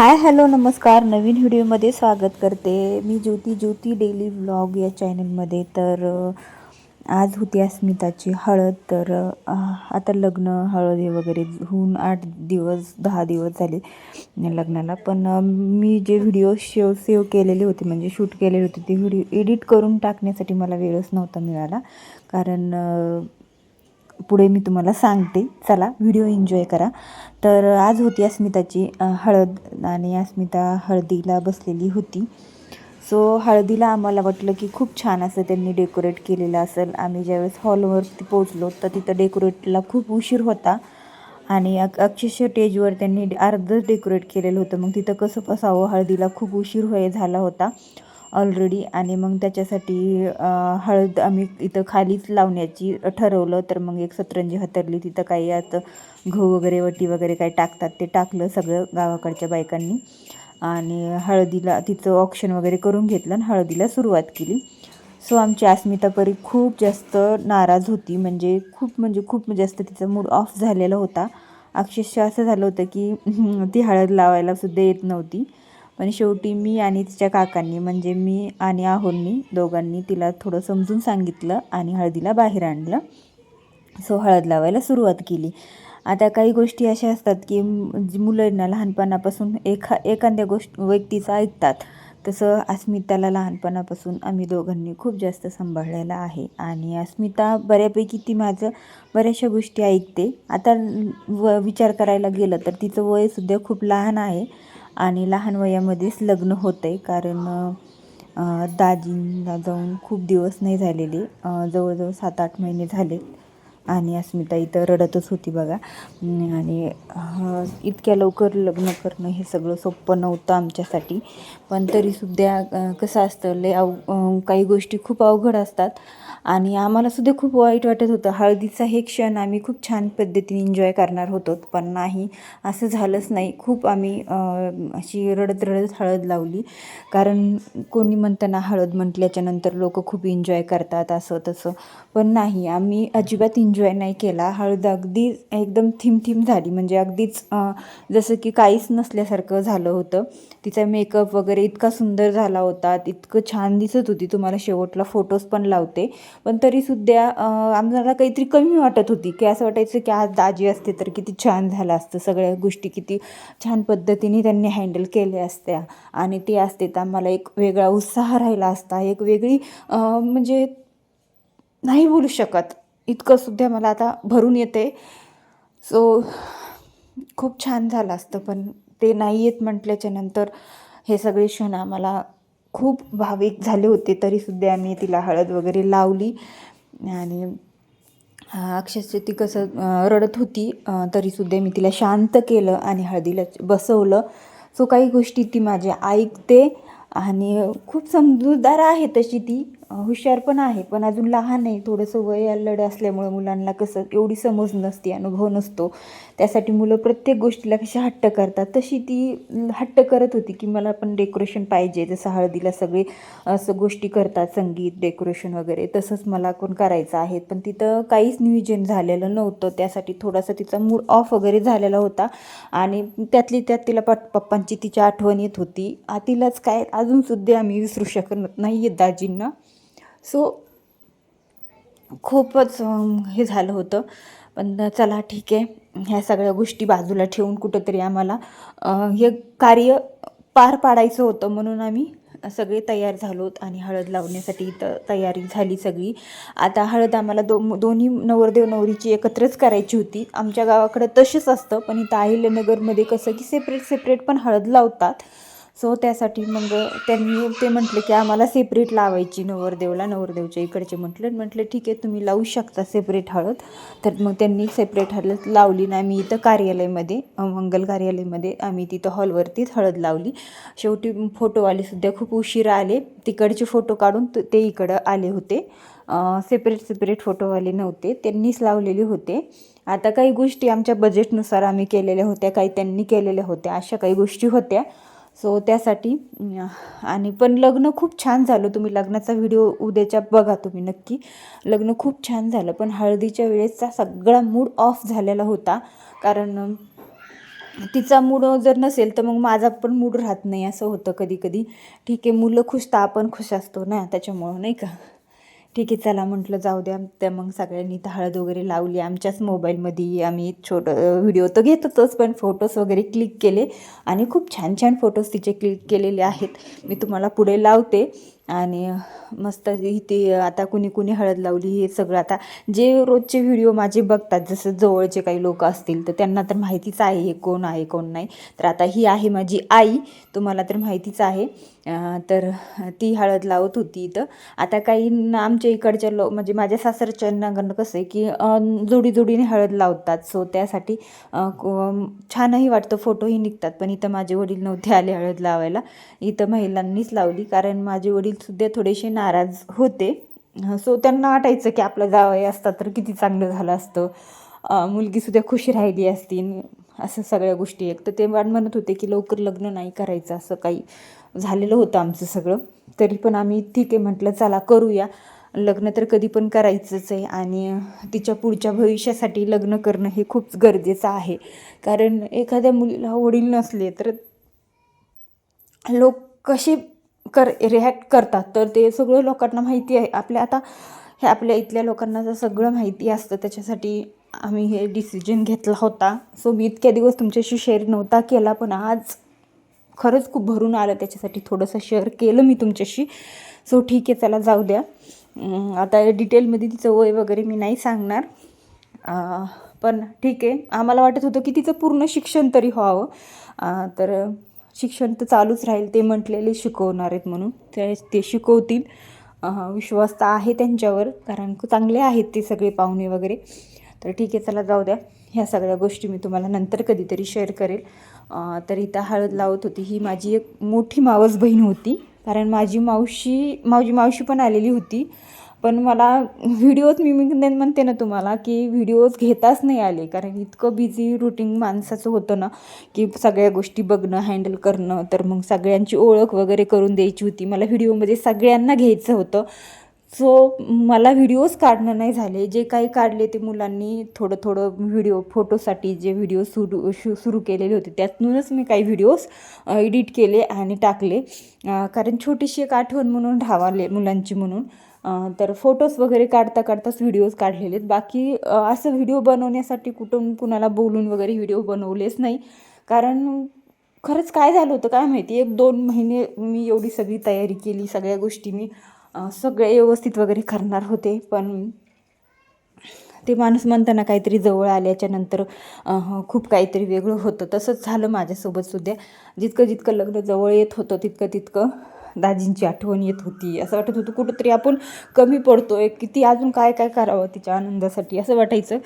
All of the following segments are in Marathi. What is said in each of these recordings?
हाय हॅलो नमस्कार. नवीन व्हिडिओमध्ये स्वागत करते. मी ज्योती ज्योती डेली व्लॉग या चॅनलमध्ये. तर आज होती अस्मिताची हळद. तर आता लग्न हळद हे वगैरे होऊन आठ दिवस दहा दिवस झाले लग्नाला. पण मी जे व्हिडिओ शेव सेव्ह केलेले होते म्हणजे शूट केलेले होते ते व्हिडिओ एडिट करून टाकण्यासाठी मला वेळच नव्हता मिळाला. कारण पुढे मी तुम्हाला सांगते. चला व्हिडिओ एन्जॉय करा. तर आज होती अस्मिताची हळद आणि अस्मिता हळदीला बसलेली होती. सो हळदीला आम्हाला वाटलं की खूप छान असं त्यांनी डेकोरेट केलेलं असेल. आम्ही ज्यावेळेस हॉलवरती पोचलो तर तिथं डेकोरेटला खूप उशीर होता. आणि अक अक्षरशः स्टेजवर त्यांनी अर्धच डेकोरेट केलेलं होतं. मग तिथं कसं बसावं? हळदीला खूप उशीर होय झाला होता. ऑलरेडी आणि मग त्याच्यासाठी हळद आम्ही इथं खालीच लावण्याची ठरवलं. तर मग एक सतरंजी हतरली. तिथं काही आता गहू वगैरे वटी वगैरे काही टाकतात. ते टाकलं सगळं गावाकडच्या बायकांनी. आणि हळदीला तिचं ऑप्शन वगैरे करून घेतलं आणि हळदीला सुरुवात केली. सो आमची अस्मिता परी खूप जास्त नाराज होती. म्हणजे खूप म्हणजे खूप जास्त तिचा मूड ऑफ झालेला होता. अक्षरशः असं झालं होतं की ती हळद लावायला सुद्धा येत नव्हती. पण शेवटी मी आणि तिच्या काकांनी म्हणजे मी आणि आहोंनी दोघांनी तिला थोडं समजून सांगितलं आणि हळदीला बाहेर आणलं. सो हळद लावायला सुरुवात केली. आता काही गोष्टी अशा असतात की मुलांना लहानपणापासून एखा एखाद्या गोष्ट व्यक्तीचं ऐकतात. तसं अस्मिताला लहानपणापासून आम्ही दोघांनी खूप जास्त सांभाळलेलं आहे. आणि अस्मिता बऱ्यापैकी ती माझं बऱ्याचशा गोष्टी ऐकते. आता व विचार करायला गेलं तर तिचं वयसुद्धा खूप लहान आहे. आणि लहान वयामध्येच लग्न होतं आहे कारण दाजींना जाऊन खूप दिवस नाही झालेले. जवळजवळ सात आठ महिने झाले आणि अस्मिता इथं रडतच होती बघा. आणि इतक्या लवकर लग्न करणं हे सगळं सोपं नव्हतं आमच्यासाठी. पण तरीसुद्धा कसं असतं लय अव काही गोष्टी खूप अवघड असतात. आणि आम्हालासुद्धा खूप वाईट वाटत होतं. हळदीचा हे क्षण आम्ही खूप छान पद्धतीने एन्जॉय करणार होतो पण नाही असं झालंच नाही. खूप आम्ही अशी रडत रडत हळद लावली. कारण कोणी म्हणताना हळद म्हटल्याच्यानंतर लोक खूप एन्जॉय करतात असं तसं. पण नाही आम्ही अजिबात एन्जॉय नाही केला. हळद अगदी एकदम थिम थिम झाली. म्हणजे अगदीच जसं की काहीच नसल्यासारखं झालं होतं. तिचा मेकअप वगैरे इतका सुंदर झाला होता. इतकं छान दिसत होती. तुम्हाला शेवटला फोटोज पण लावते. पण तरीसुद्धा आम्हाला काहीतरी कमी वाटत होती की असं वाटायचं की आज दाजी असते तर किती छान झालं असतं. सगळ्या गोष्टी किती छान पद्धतीने त्यांनी हँडल केल्या असत्या. आणि ते असते तर आम्हाला एक वेगळा उत्साह राहिला असता एक वेगळी म्हणजे नाही बोलू शकत. इतकं सुद्धा मला आता भरून येते सो खूप छान झालं असतं पण ते नाही येत म्हटल्याच्या नंतर हे सगळे क्षण आम्हाला खूप भाविक झाले होते तरीसुद्धा आम्ही तिला हळद वगैरे लावली. आणि अक्षरशः ती कसं रडत होती तरीसुद्धा मी तिला शांत केलं आणि हळदीला बसवलं. सो काही गोष्टी ती माझ्या ऐकते आणि खूप समजूतदार आहे तशी ती. हुशार पण आहे पण अजून लहान आहे. थोडंसं वय अल्लड असल्यामुळं मुलांना कसं एवढी समज नसते अनुभव नसतो. त्यासाठी मुलं प्रत्येक गोष्टीला कशी हट्ट करतात तशी ती हट्ट करत होती की मला पण डेकोरेशन पाहिजे. जसं हळदीला सगळे असं गोष्टी करतात संगीत डेकोरेशन वगैरे तसंच मला कोण करायचं आहे. पण तिथं काहीच नियोजन झालेलं नव्हतं. त्यासाठी थोडासा तिचा मूड ऑफ वगैरे झालेला होता. आणि त्यातली त्यात तिला पट पप्पांची तिची आठवण येत होती. तिलाच काय अजूनसुद्धा आम्ही विसरू शकत नाही आहेत दाजींना. सो खूपच हे झालं होतं. पण चला ठीक आहे. ह्या सगळ्या गोष्टी बाजूला ठेवून कुठंतरी आम्हाला हे कार्य पार पाडायचं होतं म्हणून आम्ही सगळे तयार झालोत आणि हळद लावण्यासाठी इथं तयारी झाली सगळी. आता हळद आम्हाला दो दोन्ही नवरदेव नवरीची एकत्रच करायची होती. आमच्या गावाकडं तसेच असतं पण इथं अहिल्यानगरमध्ये कसं की सेपरेट सेपरेट पण हळद लावतात. सो त्यासाठी मग त्यांनी ते म्हटले की आम्हाला सेपरेट लावायची नवरदेवला. नवरदेवच्या इकडचे म्हटलं. म्हटलं ठीक आहे तुम्ही लावू शकता सेपरेट हळद. तर मग त्यांनी सेपरेट हळद लावली ना आम्ही इथं कार्यालयामध्ये मंगल कार्यालयामध्ये आम्ही तिथं हॉलवरतीच हळद लावली. शेवटी फोटोवालेसुद्धा खूप उशिरा आले. तिकडचे फोटो काढून त- ते इकडं आले होते. सेपरेट सेपरेट फोटोवाले नव्हते. त्यांनीच लावलेले होते. आता काही गोष्टी आमच्या बजेटनुसार आम्ही केलेल्या होत्या काही त्यांनी केलेल्या होत्या अशा काही गोष्टी होत्या. सो त्यासाठी आणि पण लग्न खूप छान झालं. तुम्ही लग्नाचा व्हिडिओ उद्याच्या बघा तुम्ही नक्की. लग्न खूप छान झालं. पण हळदीच्या वेळेसचा सगळा मूड ऑफ झालेला होता. कारण तिचा मूड जर नसेल तर मग माझा पण मूड राहत नाही असं होतं कधी कधी. ठीक आहे मुलं खुश तर आपण खुश असतो ना त्याच्यामुळं नाही का? ठीक आहे चला म्हटलं जाऊ द्या. त्या मग सगळ्यांनी तर हळद वगैरे लावली. आमच्याच मोबाईलमध्ये आम्ही छोटं व्हिडिओ तर घेत होतोच पण फोटोज वगैरे क्लिक केले. आणि खूप छान छान फोटोज तिचे क्लिक केलेले आहेत. मी तुम्हाला पुढे लावते. आणि मस्त इथे आता कुणी कुणी हळद लावली हे सगळं आता जे रोजचे व्हिडिओ माझे बघतात जसं जवळचे काही लोक असतील तर त्यांना तर माहितीच आहे हे कोण आहे कोण नाही. तर आता ही आहे माझी आई तुम्हाला तर माहितीच आहे. तर ती हळद लावत होती इथं. आता काही आमच्या इकडच्या लो म्हणजे माझ्या सासरच्यांना कसं आहे की जोडीजोडीने जोडी जोडीने हळद लावतात. सो त्यासाठी छानही वाटतं फोटोही निघतात. पण इथं माझे वडील नव्हते आले हळद लावायला. इथं महिलांनीच लावली कारण माझे वडील सुद्धा थोडेसे नाराज होते. सो त्यांना वाटायचं की आपलं जावई असतात तर किती चांगलं झालं असतं. मुलगीसुद्धा खुश राहिली असती. असं सगळ्या गोष्टी एक तर ते वाट म्हणत होते की लवकर लग्न नाही करायचं. असं काही झालेलं होतं आमचं सगळं. तरी पण आम्ही ठीक आहे. म्हटलं चला करूया. लग्न तर कधी पण करायचंच आहे. आणि तिच्या पुढच्या भविष्यासाठी लग्न करणं हे खूप गरजेचं आहे. कारण एखाद्या मुलीला वडील नसले तर लोक कसे कर रिॲक्ट करतात. तर ते सगळं लोकांना माहिती आहे. आपल्या आता हे आपल्या इथल्या लोकांना जर सगळं माहिती असतं त्याच्यासाठी आम्ही हे डिसिजन घेतला होता. सो मी इतक्या दिवस तुमच्याशी शेअर नव्हता केला पण आज खरंच खूप भरून आलं. त्याच्यासाठी थोडंसं शेअर केलं मी तुमच्याशी. सो ठीक आहे चला जाऊ द्या. आता डिटेलमध्ये तिचं वय वगैरे मी नाही सांगणार. पण ठीक आहे. आम्हाला वाटत होतं की तिचं पूर्ण शिक्षण तरी व्हावं. तर शिक्षण तर चालूच राहील ते म्हटलेले शिकवणार आहेत म्हणून. ते ते शिकवतील. विश्वास तर आहे त्यांच्यावर कारण चांगले आहेत ते सगळे पाहुणे वगैरे. तर ठीक आहे चला जाऊ द्या. ह्या सगळ्या गोष्टी मी तुम्हाला नंतर कधीतरी शेअर करेल. तर इथं हळद लावत होती. ही माझी एक मोठी मावस बहीण होती. कारण माझी मावशी माझी मावशी पण आलेली होती. पण मला व्हिडिओज मी मी म्हणते ना तुम्हाला की व्हिडिओज घेताच नाही आले. कारण इतकं बिझी रुटीन माणसाचं होतं ना की सगळ्या गोष्टी बघणं हँडल करणं तर मग सगळ्यांची ओळख वगैरे करून द्यायची होती. मला व्हिडिओमध्ये सगळ्यांना घ्यायचं होतं. सो मला व्हिडिओज काढणं नाही झाले. जे काही काढले ते मुलांनी थोडं थोडं व्हिडिओ फोटोसाठी जे व्हिडिओ सुरू शु सुरू केलेले होते त्यातूनच मी काही व्हिडिओज एडिट केले आणि टाकले. कारण छोटीशी एक आठवण म्हणून राहावाले मुलांची म्हणून. तर फोटोज वगैरे काढता काढताच व्हिडिओज काढलेले आहेत बाकी असं व्हिडिओ बनवण्यासाठी कुठून कुणाला बोलून वगैरे व्हिडिओ बनवलेच नाही. कारण खरंच काय झालं होतं काय माहिती? एक दोन महिने मी एवढी सगळी तयारी केली सगळ्या गोष्टी मी सगळे व्यवस्थित वगैरे करणार होते. पण ते माणूस म्हणताना काहीतरी जवळ आल्याच्यानंतर खूप काहीतरी वेगळं होतं. तसंच झालं माझ्यासोबत सुद्धा. जितकं जितकं लग्न जवळ येत होतं तितकं तितकं दाजींची आठवण येत होती. असं वाटत होतं कुठंतरी आपण कमी पडतो आहे किती अजून काय काय करावं तिच्या आनंदासाठी असं वाटायचं.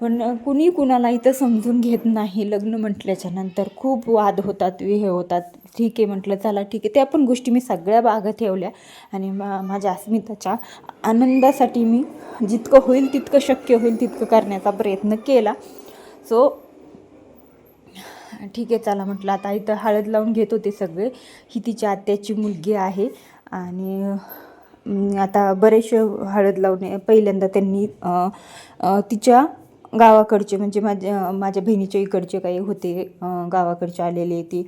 पण कुणी कुणाला इथं समजून घेत नाही. लग्न म्हटल्याच्या नंतर खूप वाद होतात हे होतात. ठीक आहे म्हटलं चला ठीक आहे. त्या पण गोष्टी मी सगळ्या बागा ठेवल्या. आणि मा माझ्या अस्मिताच्या आनंदासाठी मी जितकं होईल तितकं शक्य होईल तितकं करण्याचा प्रयत्न केला. सो ठीक आहे चला म्हटलं आता इथं हळद लावून घेत होते सगळे. ही तिच्या आत्याची मुलगी आहे. आणि आता बरेचसे हळद लावणे पहिल्यांदा त्यांनी तिच्या गावाकडचे म्हणजे माझ्या माझ्या बहिणीच्या इकडचे काही होते गावाकडचे आलेले ते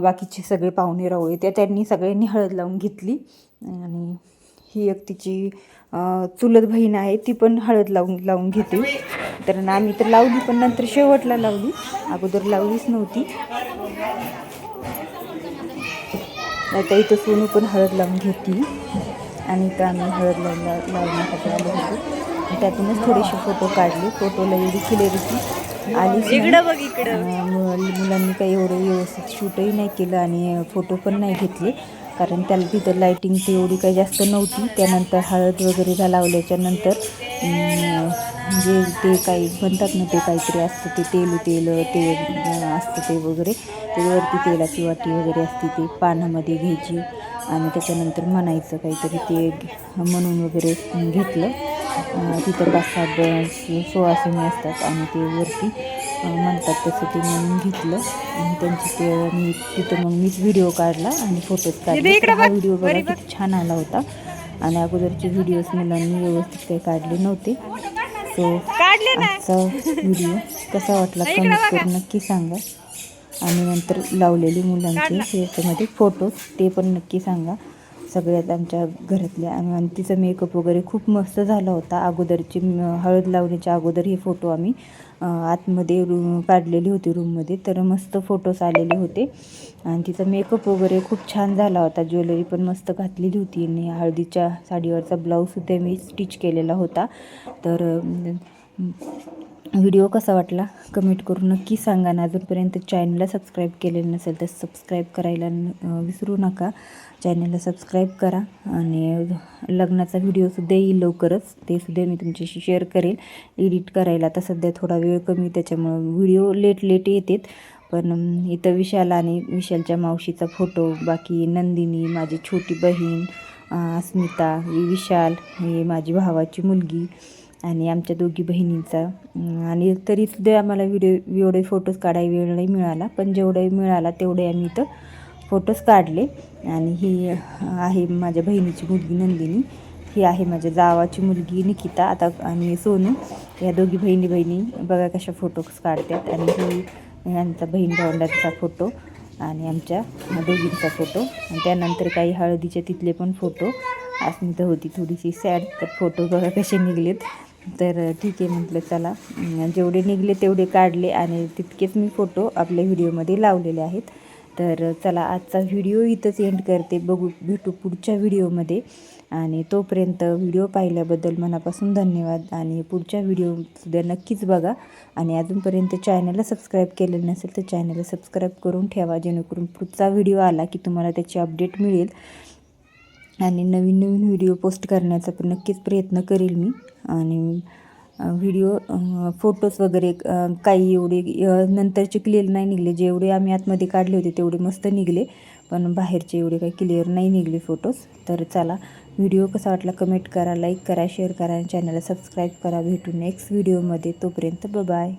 बाकीचे सगळे पाहुणे रावळे त्या त्यांनी सगळ्यांनी हळद लावून घेतली. आणि ही एक तिची चुलत बहीण आहे ती पण हळद लावून लावून घेते. तर ना आम्ही तर लावली पण नंतर शेवटला लावली. अगोदर लावलीच नव्हती. आता इथं सोनू पण हळद लावून घेतली. आणि इथं आम्ही हळद लावला लावण्यासाठी आलो होतो. त्यातूनच थोडेसे फोटो काढले. फोटोला एवढी नाही. अं, मुल- मुलांनी काही एवढं व्यवस्थित शूटही नाही केलं आणि फोटो पण नाही घेतले. कारण त्याला तिथं लाईटिंग ती एवढी काही जास्त नव्हती. त्यानंतर हळद वगैरे लावल्याच्या नंतर जे म्हणजे ते काही म्हणतात ना ते काहीतरी असतं ते तेल तेल ते असतं ते वगैरे. त्याच्यावरती तेलाची वाटी वगैरे असते ते पानामध्ये घ्यायची. आणि त्याच्यानंतर म्हणायचं काहीतरी ते म्हणून वगैरे घेतलं. तिथं पाच सात ब- सुवासिनी असतात आणि ते वरती. म्हणतात तसं ते म्हणून घेतलं. आणि त्यांची ते मी तिथं मग मीच व्हिडिओ काढला आणि फोटोज काढले. हा व्हिडिओ बघा किती छान आला होता. आणि अगोदरचे व्हिडिओज मुलांनी व्यवस्थित काही काढले नव्हते. सो आजचा व्हिडिओ कसा वाटला कमेंट करून नक्की सांगा. आणि नंतर लावलेली मुलांचे ह्याच्यामध्ये फोटोज ते पण नक्की सांगा. सगळ्यात आमच्या घरातल्या आणि तिचा मेकअप वगैरे खूप मस्त झाला होता. अगोदरची हळद लावण्याच्या अगोदर हे फोटो आम्ही आतमध्ये रू काढलेली होती रूममध्ये तर मस्त फोटोज आलेले होते. आणि तिचा मेकअप वगैरे खूप छान झाला होता. ज्वेलरी पण मस्त घातलेली होती आणि हळदीच्या साडीवरचा ब्लाऊजसुद्धा मी स्टिच केलेला होता. तर व्हिडिओ कसा वाटला? कमेंट करून नक्की सांगा. ना अजूनपर्यंत चॅनलला सबस्क्राईब केलेलं नसेल तर सबस्क्राईब करायला विसरू नका. चॅनलला सबस्क्राईब करा आणि लग्नाचा व्हिडिओसुद्धा येईल लवकरच. ते सुद्धा मी तुमच्याशी शेअर करेल. एडिट करायला आता सध्या थोडा वेळ कमी त्याच्यामुळं व्हिडिओ लेट लेट येतात. पण इथं विशाल आणि विशालच्या मावशीचा फोटो बाकी नंदिनी माझी छोटी बहीण अस्मिता विशाल हे माझी भावाची मुलगी आणि आमच्या दोघी बहिणींचा. आणि तरीसुद्धा आम्हाला व्हिडिओ एवढे फोटोज काढायला वेळ नाही मिळाला. पण जेवढे मिळाला तेवढे आम्ही इथं फोटोज काढले. आणि ही आहे माझ्या बहिणीची मुलगी नंदिनी. ही आहे माझ्या जावाची मुलगी निकिता. आता आणि सोनू. या दोघी बहिणी बहिणी बघा कशा फोटोज काढतात. आणि ही यांचा बहीण भावंडांचा फोटो आणि आमच्या दोघींचा फोटो आणि त्यानंतर काही हळदीचे तिथले पण फोटो अस्मिता होती थोडीशी सॅड तर फोटो बघा कसे निघलेत. तर ठीक आहे म्हटलं चला. जेवढे निघले तेवढे काढले. आणि तितकेच मी फोटो आपल्या व्हिडिओमध्ये लावलेले आहेत. तर चला आजचा व्हिडिओ इथंच एंड करते. बघू भेटू पुढच्या व्हिडिओमध्ये आणि तोपर्यंत व्हिडिओ पाहिल्याबद्दल मनापासून धन्यवाद. आणि पुढच्या व्हिडिओसुद्धा नक्कीच बघा. आणि अजूनपर्यंत चॅनलला सबस्क्राईब केलेलं नसेल तर चॅनलला सबस्क्राईब करून ठेवा. जेणेकरून पुढचा व्हिडिओ आला की तुम्हाला त्याची अपडेट मिळेल. आणि नवीन नवीन व्हिडिओ पोस्ट करण्याचा पण नक्कीच प्रयत्न करेल मी. आणि व्हिडिओ फोटोज वगैरे काही एवढे नंतरचे क्लिअर नाही निघले. जेवढे आम्ही आतमध्ये काढले होते तेवढे मस्त निघले. पण बाहेरचे एवढे काही क्लिअर नाही निघले फोटोज तर चला व्हिडिओ कसा वाटला कमेंट करा लाईक करा शेअर करा आणि चॅनलला सबस्क्राईब करा. भेटू नेक्स्ट व्हिडिओमध्ये तोपर्यंत बाय